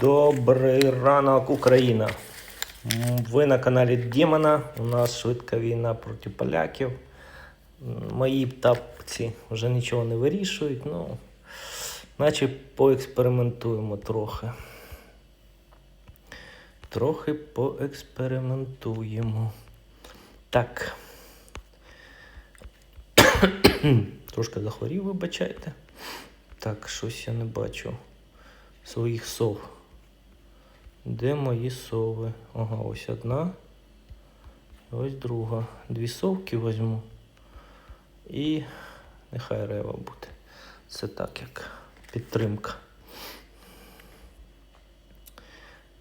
Добрий ранок, Україна. Ви на каналі Дімона. У нас швидка війна проти поляків. Мої тапці вже нічого не вирішують, ну, наче поекспериментуємо трохи. Трохи поекспериментуємо. Так. Трошки захворів, вибачайте. Так, щось я не бачу своїх сов. Де мої сови? Ага, ось одна. Ось друга. Дві совки візьму. І нехай рева буде. Це так як підтримка.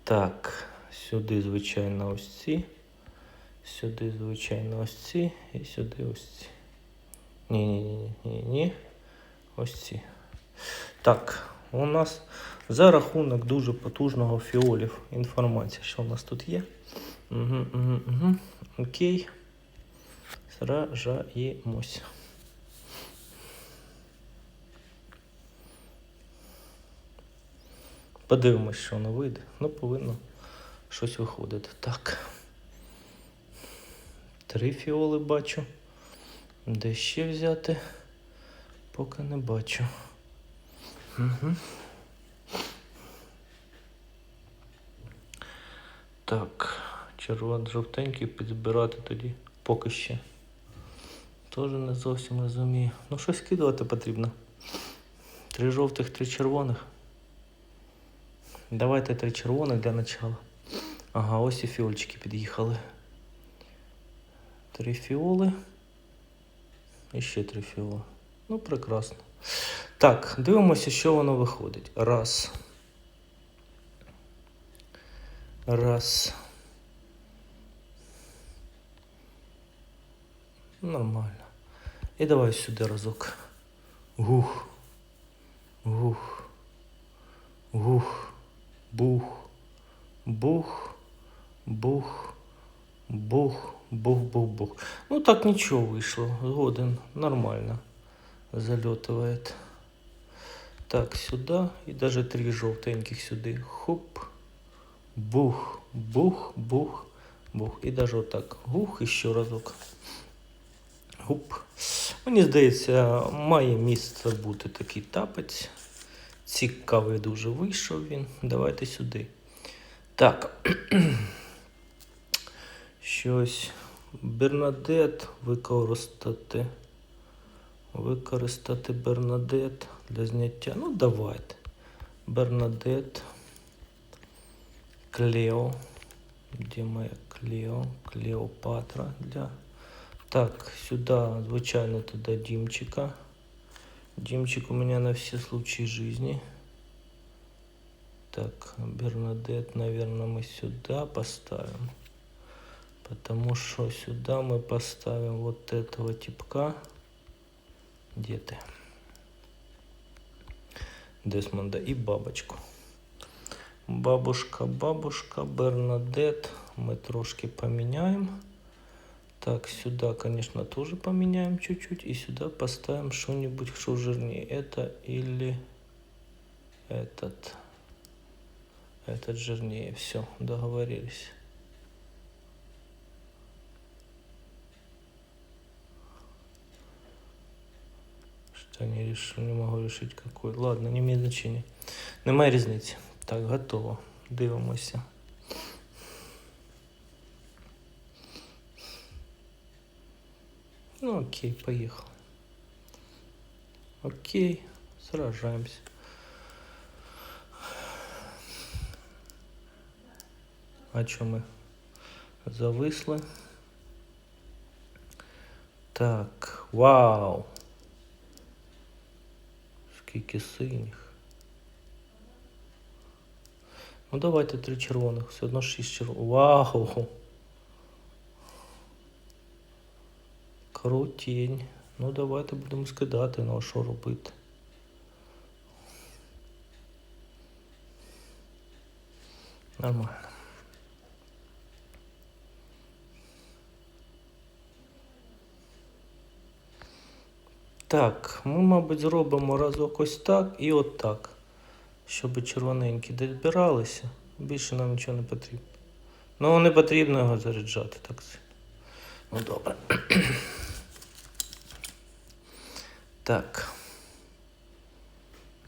Так, сюди, звичайно, ось ці. Сюди, звичайно, ось ці. І сюди ось ці. Ні, ні, ні, ні, ні. Ось ці. Так, у нас за рахунок дуже потужного фіолів інформація, що у нас тут є. Угу, угу, угу. Окей. Сражаємось. Подивимось, що воно вийде. Ну, повинно щось виходити. Так. Три фіоли бачу. Де ще взяти? Поки не бачу. Так, червоно жовтенький підзбирати тоді поки ще. Теж не зовсім розумію. Ну, щось скидувати потрібно. Три жовтих, три червоних. Давайте три червоних для начала. Ага, ось і фіольчики під'їхали. Три фіоли. І ще три фіоли. Ну, прекрасно. Так, дивимося, що воно виходить. Раз. Раз. Нормально. І давай сюди разок. Гух. Гух. Гух. Бух. Бух. Бух. Бух. Бух, бух, бух. Ну так нічого вийшло. Згоден. Нормально. Залетывает. Так, сюда. И даже три желтеньких сюда. Хоп. Бух, бух, бух, бух. І даже отак. Гух, і ще разок. Гуп. Мені здається, має місце бути такий тапець. Цікавий дуже вийшов він. Давайте сюди. Так. Щось. Бернадет використати. Використати Бернадет для зняття. Ну, давайте. Бернадет. Клео. Де моя Клео? Клеопатра для. Так, сюда, звичайно, тогда Димчика. Димчик у меня на все случаи жизни. Так, Бернадет, наверное, мы сюда поставим. Потому что сюда мы поставим вот этого типка. Где ты? Десмонда и бабочку. Бабушка, бабушка, Бернадет. Мы трошки поменяем. Так, сюда, конечно, тоже поменяем чуть-чуть. И сюда поставим что-нибудь, что жирнее. Это или этот. Этот жирнее. Все, договорились. Не решил, не могу решить какой. Ладно, не имеет значения. Немає різниці. Так, готово. Дивимося. Ну окей, поехали. Окей, сражаемся. А що ми зависли? Так, вау! Скільки синіх. Ну давайте три червоних, все одно шість червоних. Вау! Крутінь. Ну давайте будемо скидати, ну а що робити? Нормально. Так, ми, мабуть, зробимо разок ось так і от так. щоб червоненькі десь збиралися. Більше нам нічого не потрібно. Ну, не потрібно його заряджати так. Ну добре. Так.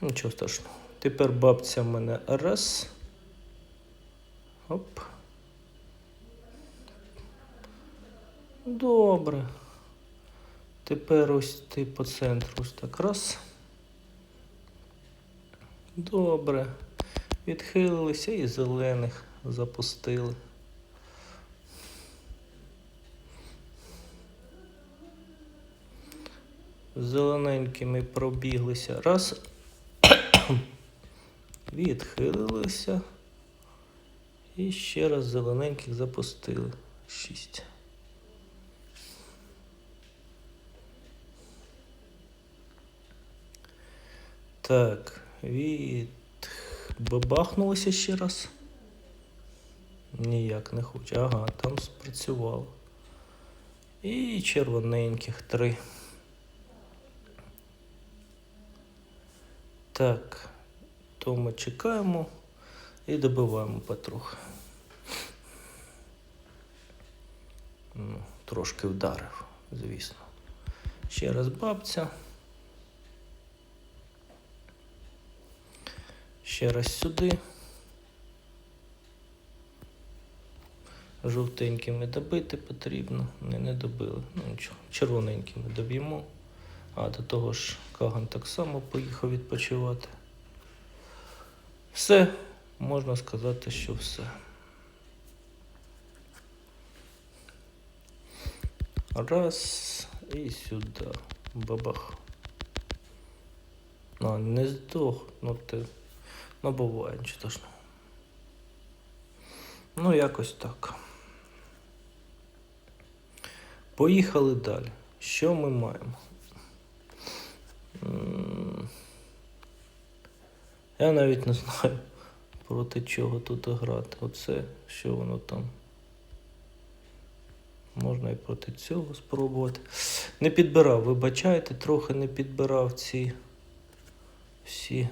Нічого страшного. Тепер бабця в мене раз. Оп. Добре. Тепер ось ти по центру ось так раз. Добре. Відхилилися і зелених запустили. Зелененькими пробіглися. Раз. Відхилилися. І ще раз зелененьких запустили. Шість. Так, від бабахнулося ще раз. Ніяк не хоче. Ага, там спрацювало. І червоненьких три. Так, то ми чекаємо і добиваємо потрохи. Ну, трошки вдарив, звісно. Ще раз бабця. Ще раз сюди. Жовтенькими добити потрібно. Не, не добили. Ну нічого. Червоненькими доб'ємо. А до того ж, Каган так само поїхав відпочивати. Все, можна сказати, що все. Раз і сюди. Бабах. А, не здох, ну ти. Ну буває, нічого страшного. Ну, якось так. Поїхали далі. Що ми маємо? Я навіть не знаю, проти чого тут грати. Оце, що воно там. Можна і проти цього спробувати. Не підбирав, вибачайте, трохи не підбирав ці всі,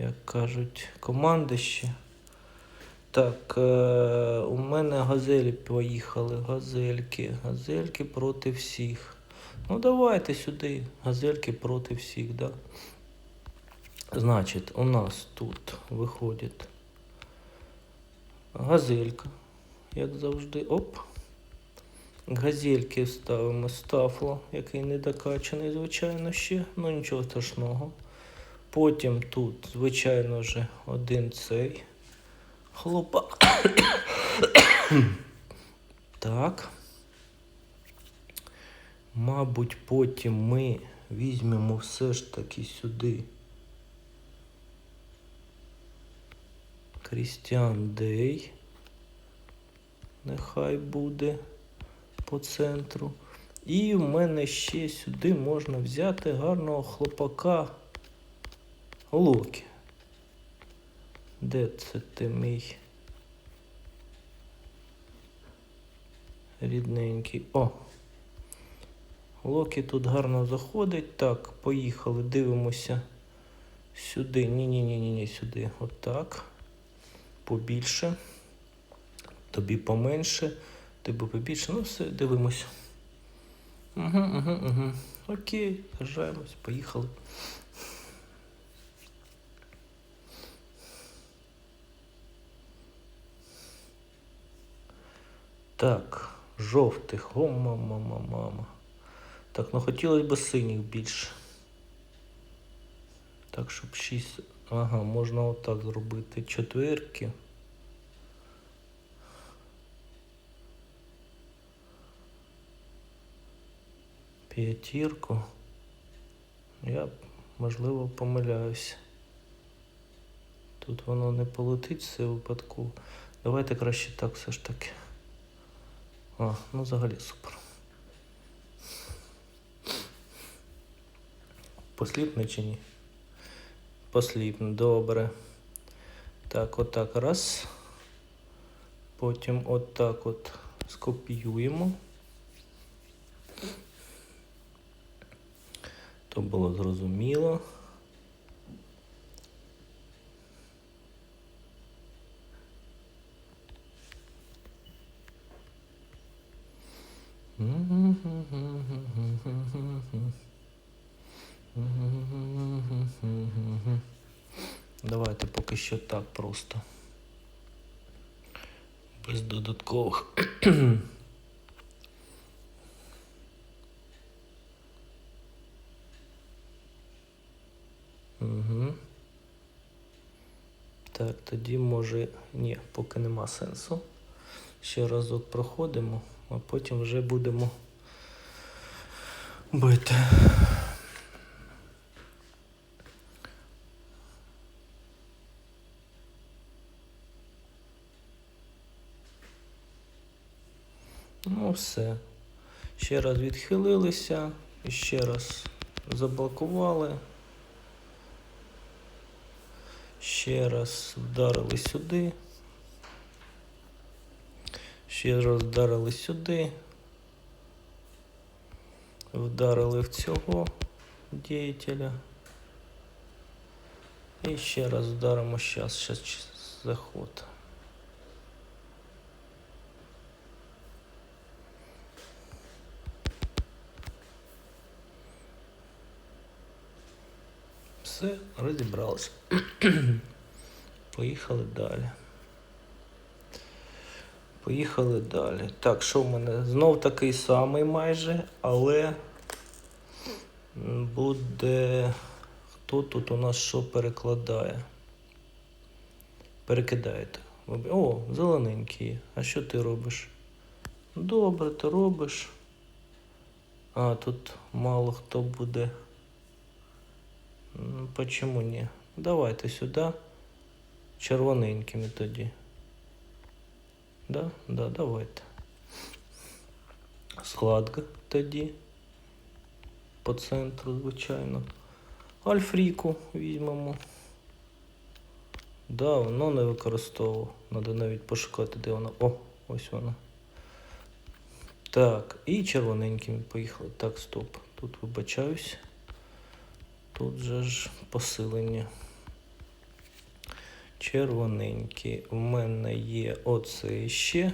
як кажуть, командище. Так, е, у мене газелі поїхали. Газельки. Газельки проти всіх. Ну давайте сюди. Газельки проти всіх, да. Значить, у нас тут виходить газелька, як завжди. Оп. Газельки ставимо стафло, який не докачаний, звичайно, ще. Ну нічого страшного. Потім тут, звичайно вже, один цей хлопак. так. Мабуть, потім ми візьмемо все ж таки сюди. Крістіан Дей. Нехай буде по центру. І в мене ще сюди можна взяти гарного хлопака Локі. Де це ти мій? Рідненький. О! Локі тут гарно заходить. Так, поїхали, дивимося сюди. Ні-ні-ні, ні сюди. Отак. Побільше. Тобі поменше. Тобі побільше. Ну все, дивимося. Угу, угу, угу. Окей, сажаємось, поїхали. Так, жовтих. О, мама, мама, мама. Так, ну хотілося б синіх більше. Так, щоб 6. Ага, можна отак зробити. Четвірки. П'ятірку. Я, можливо, помиляюся. Тут воно не полетить все випадково. Давайте краще так все ж таки. А, ну взагалі супер. Посліпне чи ні? Посліпне, добре. Так, отак раз. Потім отак от скопіюємо. То було зрозуміло. Давайте поки що так просто. Без додаткових. Угу. Так, тоді може. Ні, поки нема сенсу. Ще разок проходимо, а потім вже будемо бити. Ну, все. Ще раз відхилилися, ще раз заблокували. Ще раз вдарили сюди. Ще раз вдарили сюди. Вдарили в цього діятеля. І ще раз вдаримо зараз, зараз заход. Все, розібралися. Поїхали далі. Поїхали далі. Так, що в мене? Знов такий самий майже, але буде. Хто тут у нас що перекладає? Перекидаєте. О, зелененький. А що ти робиш? Добре, ти робиш. А, тут мало хто буде. Почему ні? Давайте сюди. Червоненькими тоді. Да? Да, давайте. Складка тоді. По центру, звичайно. Альфріку візьмемо. Давно не використовував. Надо навіть пошукати, де вона. О, ось вона. Так, і червоненькими поїхали. Так, стоп. Тут вибачаюсь. Тут же ж посилення. Червоненький. У мене є оцей ще.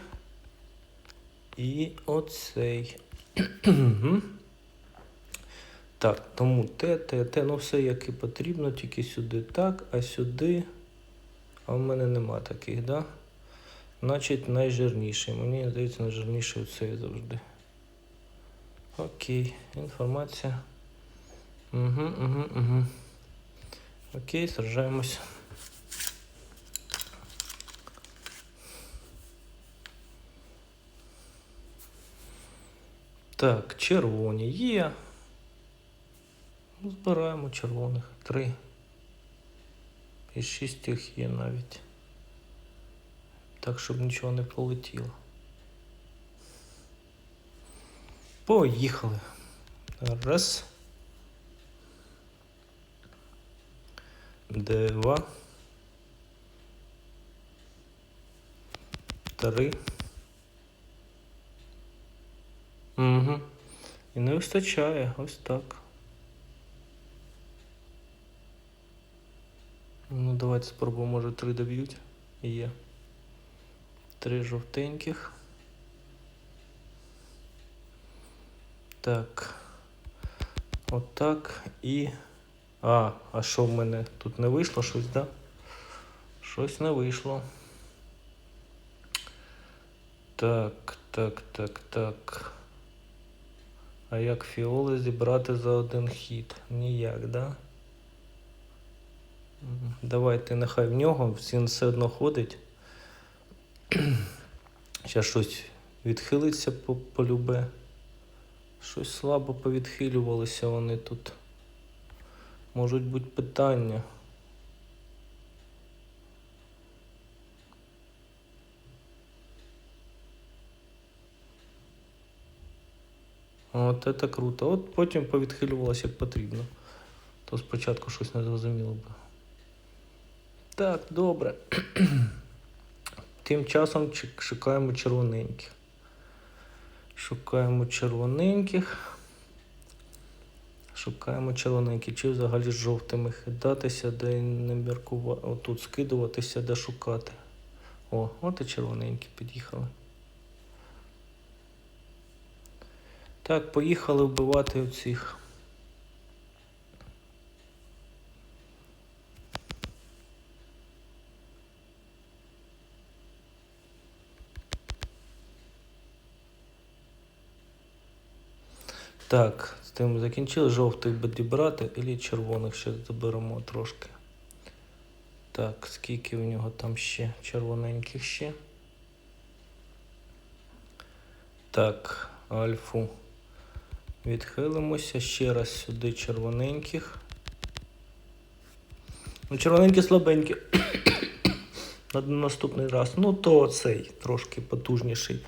І оцей. Так, тому те, те, те, ну все як і потрібно, тільки сюди так, а сюди. А в мене нема таких, да? Значить, найжирніший. Мені здається, найжирніший оцей завжди. Окей, інформація. Угу, угу, угу. Окей, сражаємось. Так, червоні є. Ну, Збираємо червоних. Три. І шість їх є навіть. Так, щоб нічого не полетіло. Поїхали. Раз. Два. Три. Угу. І не вистачає, ось так. Ну, давайте спробуємо, може, три доб'ють. Є. Три жовтеньких. Так. Отак. І. А, а що в мене тут не вийшло щось, да? Щось не вийшло. Так, так, так, так. А як фіоли зібрати за один хід? Ніяк, да? Давайте нехай в нього, він все одно ходить. Зараз щось відхилиться по, по любе. Щось слабо повідхилювалися вони тут. Можуть бути питання. От це круто. От потім повідхилювалося як потрібно. То спочатку щось не зрозуміло би. Так, добре. Тим часом шукаємо червоненьких. Шукаємо червоненьких. Шукаємо червоненький, чи взагалі з жовтими хидатися, де не міркувати, отут скидуватися, де шукати. О, от і червоненькі під'їхали. Так, поїхали вбивати оцих. Так, тим закінчили. Жовтий буде брати і червоних ще заберемо трошки. Так, скільки в нього там ще червоненьких ще. Так, альфу. Відхилимося. Ще раз сюди червоненьких. Ну, червоненькі слабенькі. На наступний раз. Ну, то цей трошки потужніший.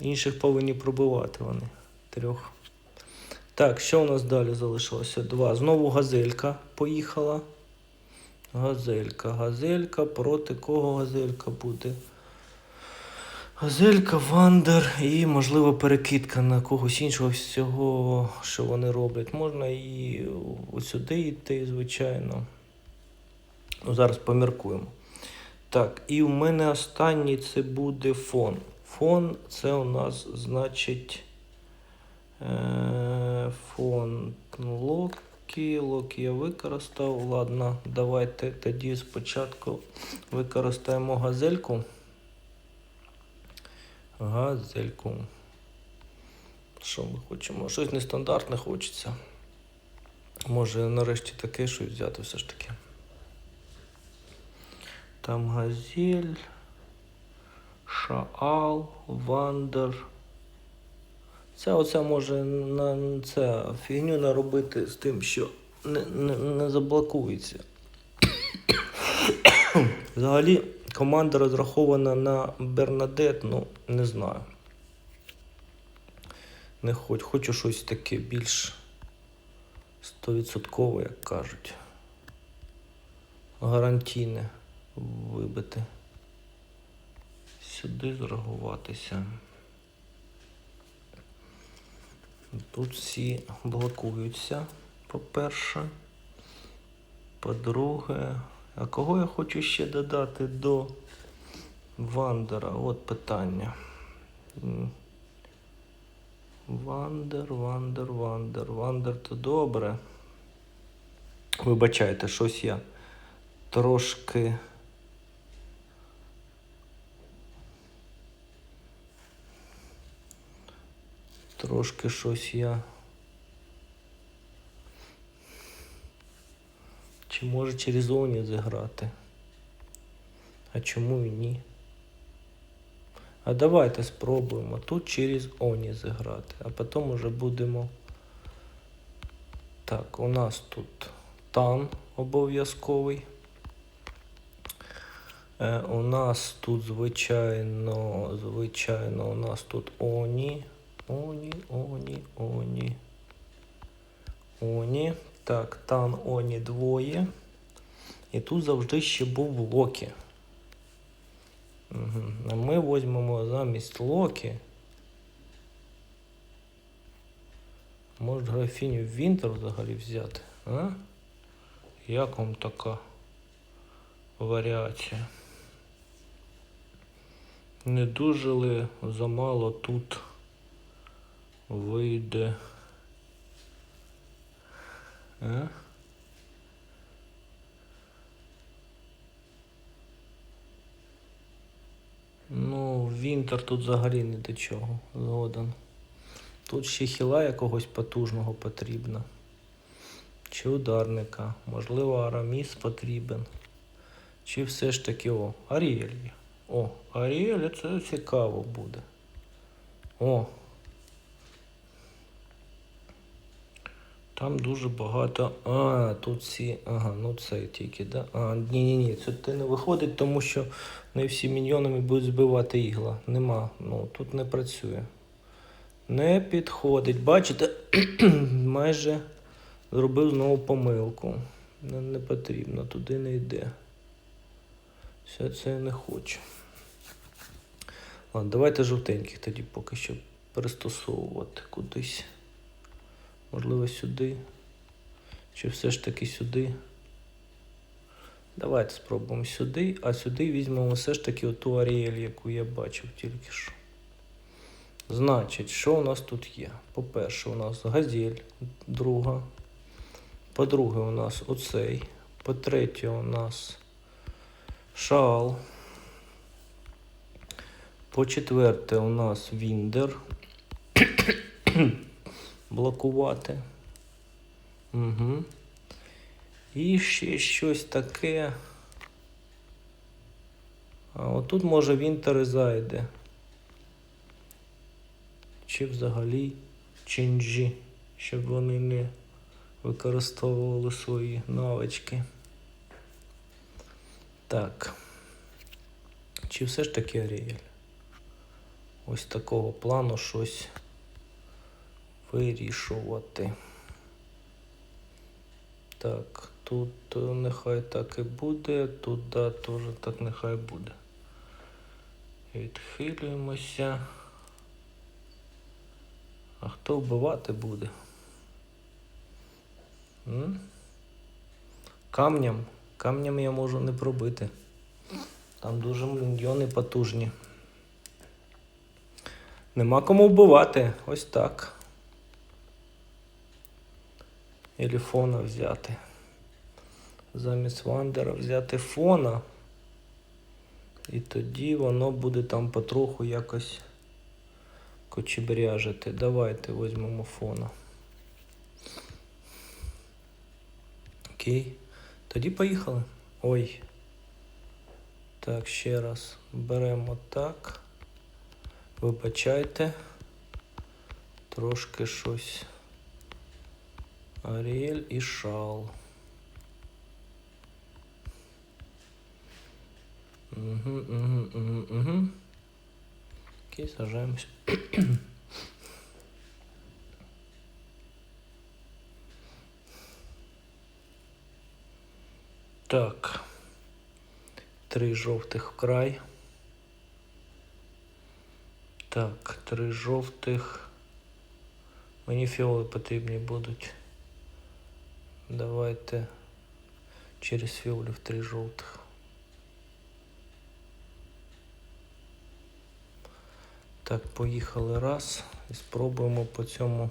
Інших повинні пробивати вони. Трьох. Так, що у нас далі залишилося? Два. Знову газелька поїхала. Газелька, газелька. Проти кого газелька буде? Газелька, Вандер і, можливо, перекидка на когось іншого всього, що вони роблять. Можна і сюди йти, звичайно. Ну, зараз поміркуємо. Так, і в мене останній це буде фон. Фон це у нас, значить. Е, фон Локі. Локі я використав. Ладно, давайте тоді спочатку використаємо газельку. Газельку. Що ми хочемо? Щось нестандартне хочеться. Може нарешті таке щось взяти все ж таки. Там газель, шаал, вандер. Це оце може на це фігню наробити з тим, що не, не, не заблокується. Взагалі команда розрахована на Бернадет, ну не знаю. Не хочу. Хочу щось таке більш 100%, як кажуть. Гарантійне вибити. Сюди зреагуватися. Тут всі блокуються, по-перше. По-друге, а кого я хочу ще додати до Вандера? От питання. Вандер, Вандер, Вандер. Вандер то добре. Вибачайте, щось я трошки. Трошки щось я. Чи може через Оні зіграти? А чому і ні? А давайте спробуємо тут через Оні зіграти, а потім уже будемо. Так, у нас тут тан обов'язковий. Е, у нас тут, звичайно, звичайно, у нас тут Оні. Оні, Оні, Оні. Оні. Так, тан Оні двоє. І тут завжди ще був Локі. Угу. А ми візьмемо замість Локі. Може графіню Вінтер взагалі взяти, а? Як вам така варіація? Не дуже ли замало тут вийде? А? Ну, Вінтер тут взагалі не до чого згоден. Тут ще хіла якогось потужного потрібно. Чи ударника. Можливо, Араміс потрібен. Чи все ж таки о, Аріель. О, Аріель це цікаво буде. О. Там дуже багато. А, тут всі. Ага, ну це тільки, да? А, ні-ні-ні, це не виходить, тому що не всі міньйонами будуть збивати ігла. Нема. Ну, тут не працює. Не підходить. Бачите, майже зробив знову помилку. Не, не потрібно, туди не йде. Все це я не хочу. Ладно, давайте жовтеньких тоді поки що перестосовувати кудись. Можливо, сюди. Чи все ж таки сюди. Давайте спробуємо сюди, а сюди візьмемо все ж таки оту Аріель, яку я бачив тільки що. Значить, що у нас тут є? По-перше, у нас газель, друга. По-друге, у нас оцей. По-третє, у нас шал. По-четверте, у нас Віндер. Блокувати. Угу. І ще щось таке. А отут може Вінтер і зайде. Чи взагалі чинджі, щоб вони не використовували свої навички. Так. Чи все ж таки Аріель? Ось такого плану щось вирішувати. Так, тут е, нехай так і буде, тут да, теж так нехай буде. Відхилюємося. А хто вбивати буде? М? Камням. Камням я можу не пробити. Там дуже мільйони потужні. Нема кому вбивати. Ось так. Ілі фона взяти. Замість Вандера взяти фона. І тоді воно буде там потроху якось кочебряжити. Давайте візьмемо фона. Окей. Тоді поїхали. Ой. Так, ще раз беремо так. Вибачайте. Трошки щось. Аріель і шал. Угу, угу, угу, угу. Окей, сажаємось. Так. Три жовтих вкрай. Так, три жовтих. Мені фіоли потрібні будуть. Давайте через фіолів три жовтих. Так, поїхали раз і спробуємо по цьому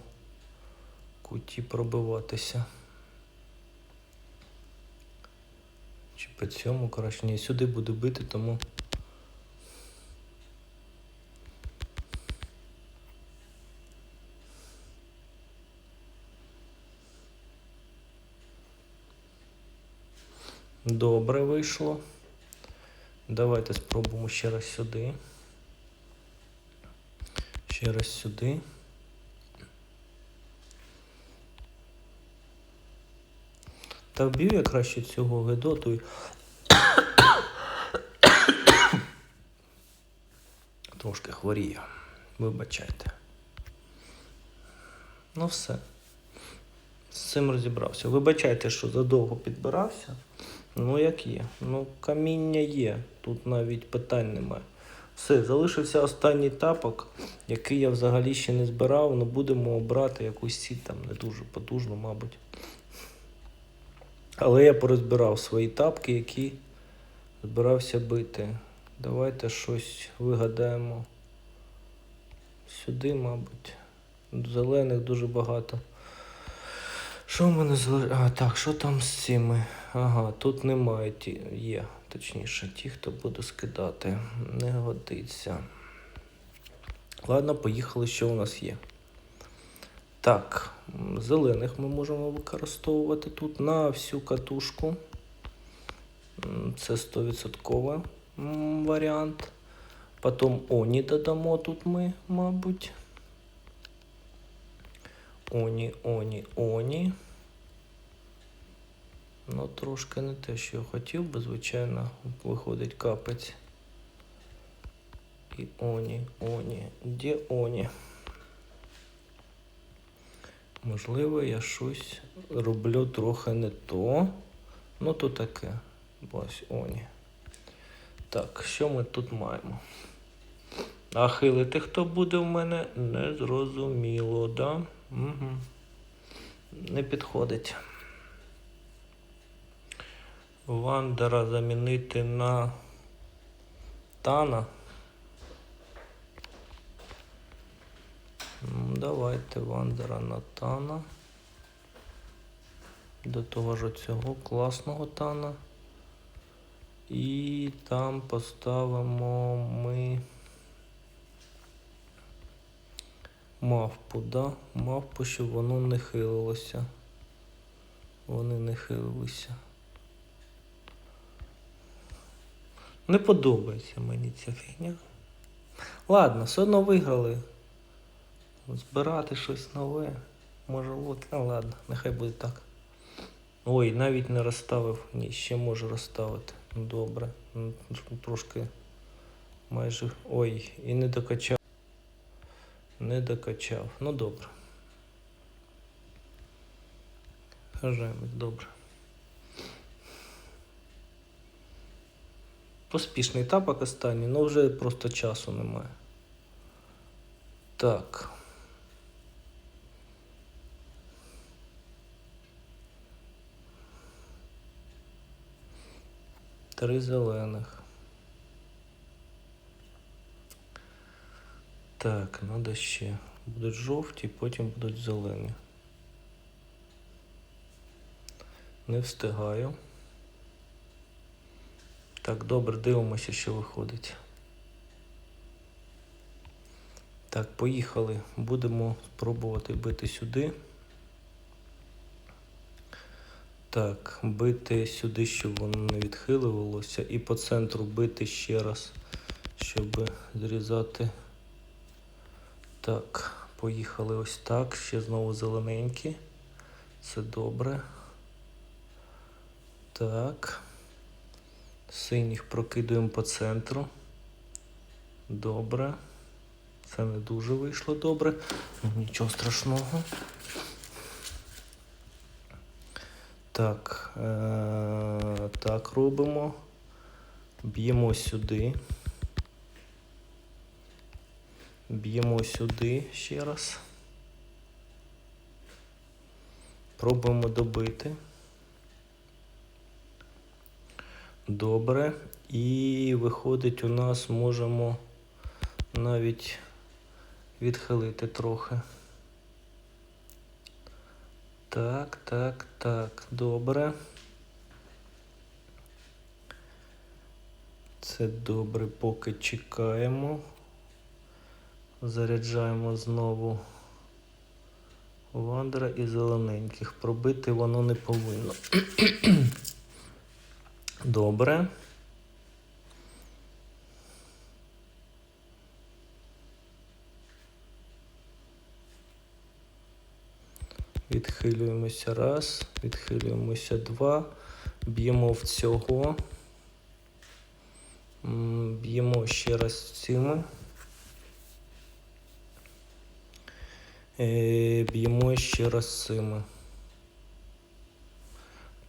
куті пробиватися. Чи по цьому краще? Ні, сюди буду бити, тому. Добре вийшло. Давайте спробуємо ще раз сюди. Ще раз сюди. Та вб'ю я краще цього гедоту. Трошки хворію. Вибачайте. Ну все. З цим розібрався. Вибачайте, що задовго підбирався. Ну, як є. Ну, каміння є. Тут навіть питань немає. Все, залишився останній тапок, який я взагалі ще не збирав. Ну, будемо обрати якусь сіль там не дуже потужну, мабуть. Але я порозбирав свої тапки, які збирався бити. Давайте щось вигадаємо. Сюди, мабуть. Зелених дуже багато. Що в мене залишилось? А, так, що там з цими? Ага, тут немає ті. Є, точніше, ті, хто буде скидати. Не годиться. Ладно, поїхали, що у нас є. Так, зелених ми можемо використовувати тут на всю катушку. Це 100% варіант. Потім Оні додамо тут ми, мабуть. Оні, Оні, Оні. Ну, трошки не те, що я хотів би, звичайно, виходить капець. І Оні, Оні. Де Оні? Можливо, я щось роблю трохи не то. Ну, то таке. Ось Оні. Так, що ми тут маємо? А хилити хто буде в мене? Незрозуміло, да? Угу. Не підходить. Вандера замінити на Тана. М, Давайте Вандера на Тана. До того ж цього класного Тана. І там поставимо ми Мавпу, да? Мавпу, щоб воно не хилилося. Вони не хилилися. Не подобається мені ця фігня. Ладно, все одно виграли. Збирати щось нове. Може лот. А ладно, нехай буде так. Ой, навіть не розставив. Ні, ще можу розставити. Ну, Добре. Ну, Трошки майже. Ой, і не докачав. Не докачав. Ну добре. Хажаємось, добре. Поспішний тапок останній, але вже просто часу немає. Так. Три зелених. Так, надо ще. Будуть жовті, потім будуть зелені. Не встигаю. Так, добре, дивимося, що виходить. Так, поїхали. Будемо спробувати бити сюди. Так, бити сюди, щоб воно не відхилювалося. І по центру бити ще раз, щоб зрізати. Так, поїхали ось так. Ще знову зелененькі. Це добре. Так. Синіх прокидуємо по центру. Добре. Це не дуже вийшло добре. Нічого страшного. Так, е- так робимо. Б'ємо сюди. Б'ємо сюди ще раз. Пробуємо добити. Добре. І виходить, у нас можемо навіть відхилити трохи. Так, так, так, добре. Це добре, поки чекаємо. Заряджаємо знову вандера і зелененьких. Пробити воно не повинно. Добре. Відхилюємося раз, відхилюємося два, б'ємо в цього. Б'ємо ще раз цими. Б'ємо ще раз цими.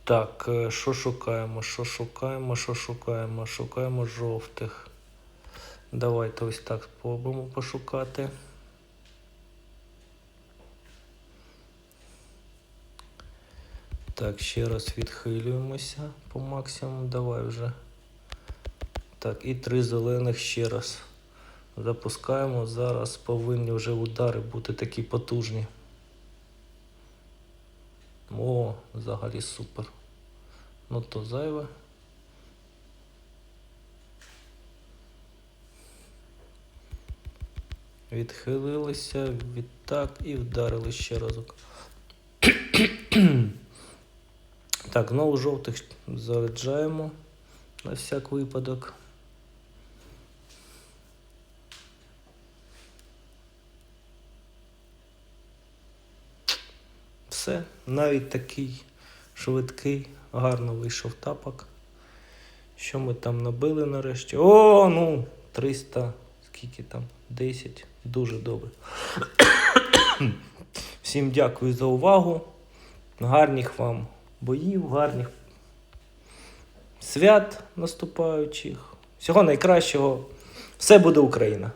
Так, е, що шукаємо? Що шукаємо? Що шукаємо? Шукаємо жовтих. Давайте ось так спробуємо пошукати. Так, ще раз відхилюємося по максимуму. Давай вже. Так, і три зелених ще раз. Запускаємо. Зараз повинні вже удари бути такі потужні. О, взагалі супер. Ну то зайве. Відхилилися, відтак і вдарили ще разок. так, знову жовтих заряджаємо на всяк випадок. Все, навіть такий швидкий, гарно вийшов тапок. Що ми там набили нарешті? О, ну, 300, скільки там? 10. Дуже добре. Всім дякую за увагу. Гарних вам боїв, гарних свят наступаючих. Всього найкращого. Все буде Україна!